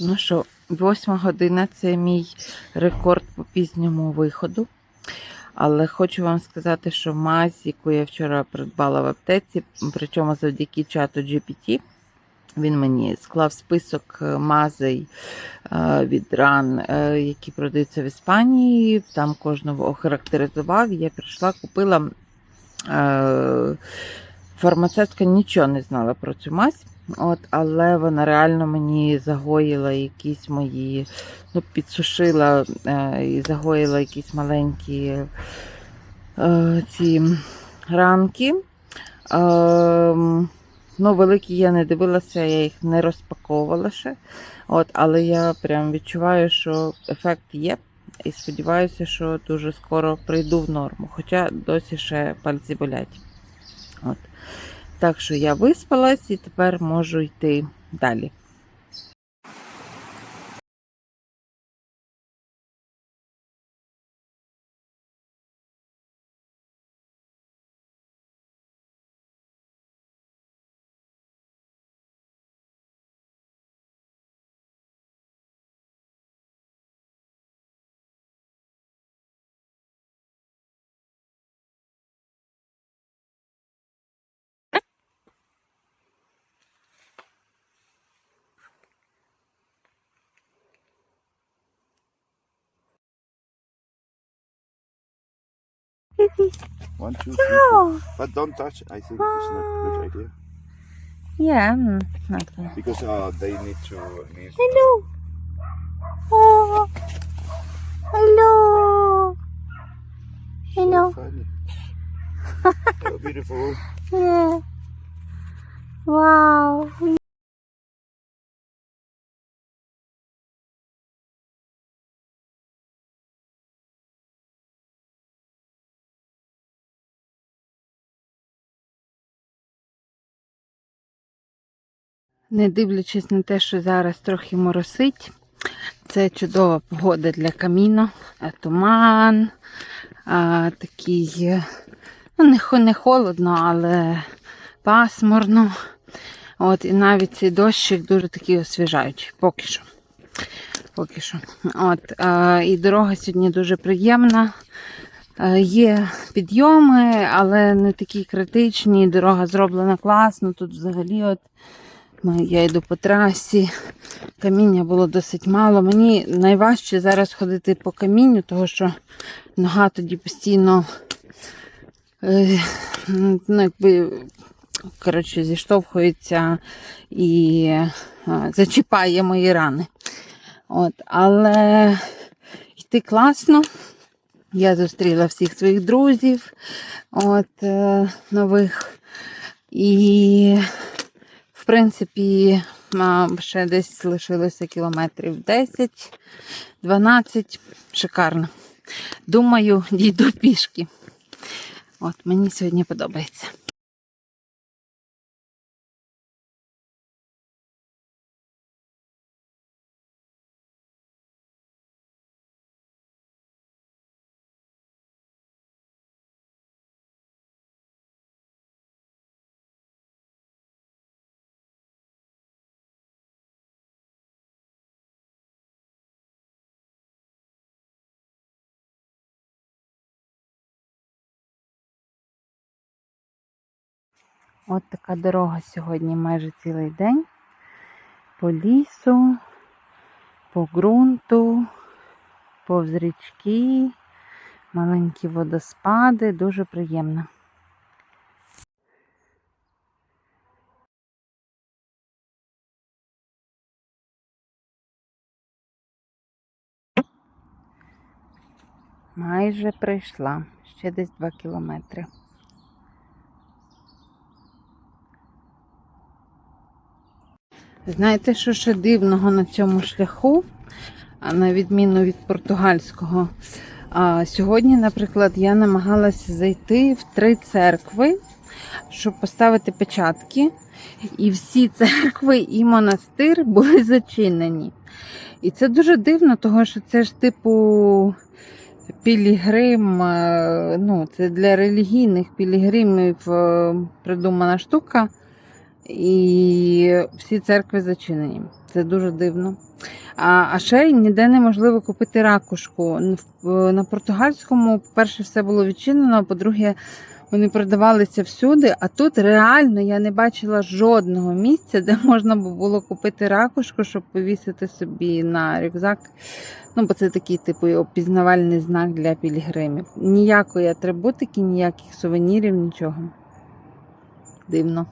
Ну що, восьма година це мій рекорд по пізньому виходу. Але хочу вам сказати, що мазь, яку я вчора придбала в аптеці, причому завдяки чату GPT, він мені склав список е, мазей е, від ран, е, які продаються в Іспанії. Там кожного охарактеризував. Я прийшла, купила. Фармацевтка нічого не знала про цю мазь. От, але вона реально мені загоїла якісь мої, ну, підсушила е, і загоїла якісь маленькі е, ці ранки. Е, ну, великі я не дивилася, я їх не розпаковувала ще. От, але я прям відчуваю, що ефект є. І сподіваюся, що дуже скоро прийду в норму. Хоча досі ще пальці болять. От. Так що я виспалась і тепер можу йти далі. One, two, three, four. But don't touch. I think it's not a good idea yeah, mm, okay. because uh, they need to leave. Hello. Oh, hello. So Hello. funny. beautiful. Yeah. Wow. Не дивлячись на те, що зараз трохи моросить, це чудова погода для каміно. Е, Туман, а, такий, е, ну, не, холодно, але пасмурно. От, і навіть цей дощик дуже такий освіжаючий, поки що. Поки що. От, а, і дорога сьогодні дуже приємна. Е, Є підйоми, але не такі критичні. Дорога зроблена класно. Тут взагалі от я йду по трасі. Каміння було досить мало. Мені найважче зараз ходити по камінню, тому що нога тоді постійно е, ну, якби, коротше, зіштовхується і е, зачіпає мої рани. От, але йти класно. Я зустріла всіх своїх друзів от, е, нових. І, в принципі, ще десь лишилося кілометрів 10-12. Шикарно. Думаю, дійду пішки. От, мені сьогодні подобається. От така дорога сьогодні майже цілий день. По лісу, по ґрунту, повз річки, маленькі водоспади, дуже приємно. Майже прийшла, ще десь 2 кілометри. Знаєте, що ще дивного на цьому шляху, на відміну від португальського? А, сьогодні, наприклад, я намагалася зайти в три церкви, щоб поставити печатки. І всі церкви і монастир були зачинені. І це дуже дивно, тому що це ж типу пілігрим, е, ну, це для релігійних пілігримів е, придумана штука. І всі церкви зачинені. Це дуже дивно. А, а ще ніде неможливо купити ракушку. На португальському, по-перше, все було відчинено, а по-друге, вони продавалися всюди. А тут реально я не бачила жодного місця, де можна було купити ракушку, щоб повісити собі на рюкзак. Ну, бо це такий типу опізнавальний знак для пілігримів. Ніякої атрибутики, ніяких сувенірів, нічого. Дивно.